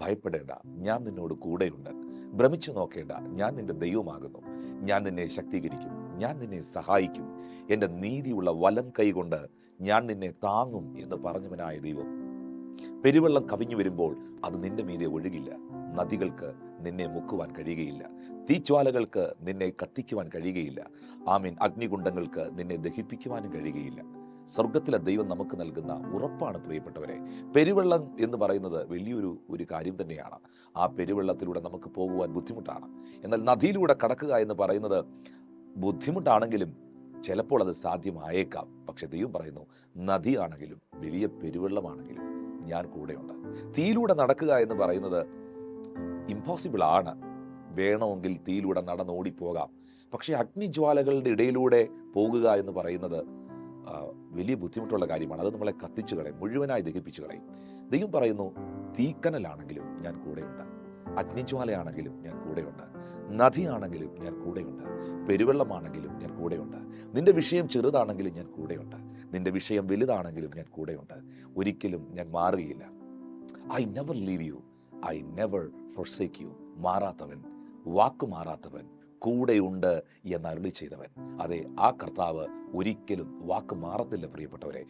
ഭയപ്പെടേണ്ട. ഞാൻ നിന്നോട് കൂടെയുണ്ട്. ഭ്രമിച്ചു നോക്കേണ്ട. ഞാൻ നിന്റെ ദൈവമാകുന്നു. ഞാൻ നിന്നെ ശക്തീകരിക്കും. ഞാൻ നിന്നെ സഹായിക്കും. എന്റെ നീതിയുള്ള വലം കൈകൊണ്ട് ഞാൻ നിന്നെ താങ്ങും എന്ന് പറഞ്ഞവനായ ദൈവം. പെരുവെള്ളം കവിഞ്ഞു വരുമ്പോൾ അത് നിന്റെ മീതെ ഒഴുകില്ല. നദികൾക്ക് നിന്നെ മുക്കുവാൻ കഴിയുകയില്ല. തീജ്വാലകൾക്ക് നിന്നെ കത്തിക്കുവാൻ കഴിയുകയില്ല. ആമീൻ. അഗ്നികുണ്ഡങ്ങൾക്ക് നിന്നെ ദഹിപ്പിക്കുവാനും കഴിയുകയില്ല. സ്വർഗത്തിലെ ദൈവം നമുക്ക് നൽകുന്ന ഉറപ്പാണ് പ്രിയപ്പെട്ടവരെ. പെരുവെള്ളം എന്ന് പറയുന്നത് വലിയൊരു ഒരു കാര്യം തന്നെയാണ്. ആ പെരുവെള്ളത്തിലൂടെ നമുക്ക് പോകുവാൻ ബുദ്ധിമുട്ടാണ്. എന്നാൽ നദിയിലൂടെ കടക്കുക എന്ന് പറയുന്നത് ബുദ്ധിമുട്ടാണെങ്കിലും ചിലപ്പോൾ അത് സാധ്യമായേക്കാം. പക്ഷെ ദൈവം പറയുന്നു നദിയാണെങ്കിലും വലിയ പെരുവെള്ളമാണെങ്കിലും ഞാൻ കൂടെയുണ്ട്. തീയിലൂടെ നടക്കുക എന്ന് പറയുന്നത് ഇമ്പോസിബിൾ ആണ്. വേണമെങ്കിൽ തീയിലൂടെ നടന്നോടിപ്പോകാം പക്ഷേ അഗ്നിജ്വാലകളുടെ ഇടയിലൂടെ പോകുക എന്ന് പറയുന്നത് വലിയ ബുദ്ധിമുട്ടുള്ള കാര്യമാണ്. അത് നമ്മളെ കത്തിച്ചു കളയും മുഴുവനായി ദഹിപ്പിച്ചു കളയും. ദൈവം പറയുന്നു തീക്കനലാണെങ്കിലും ഞാൻ കൂടെയുണ്ട്. അഗ്നിജ്വാലയാണെങ്കിലും ഞാൻ കൂടെയുണ്ട്. നദിയാണെങ്കിലും ഞാൻ കൂടെയുണ്ട്. പെരുവെള്ളമാണെങ്കിലും ഞാൻ കൂടെയുണ്ട്. നിന്റെ വിഷയം ചെറുതാണെങ്കിലും ഞാൻ കൂടെയുണ്ട്. നിന്റെ വിഷയം വലുതാണെങ്കിലും ഞാൻ കൂടെയുണ്ട്. ഒരിക്കലും ഞാൻ മാറുകയില്ല. I never leave you I never forsake you മാറാത്തവൻ വാക്ക് മാറാത്തവൻ കൂടെയുണ്ട് എന്ന് അരുളി ചെയ്തവൻ. അതെ ആ കർത്താവ് ഒരിക്കലും വാക്ക് മാറത്തില്ല പ്രിയപ്പെട്ടവരെ.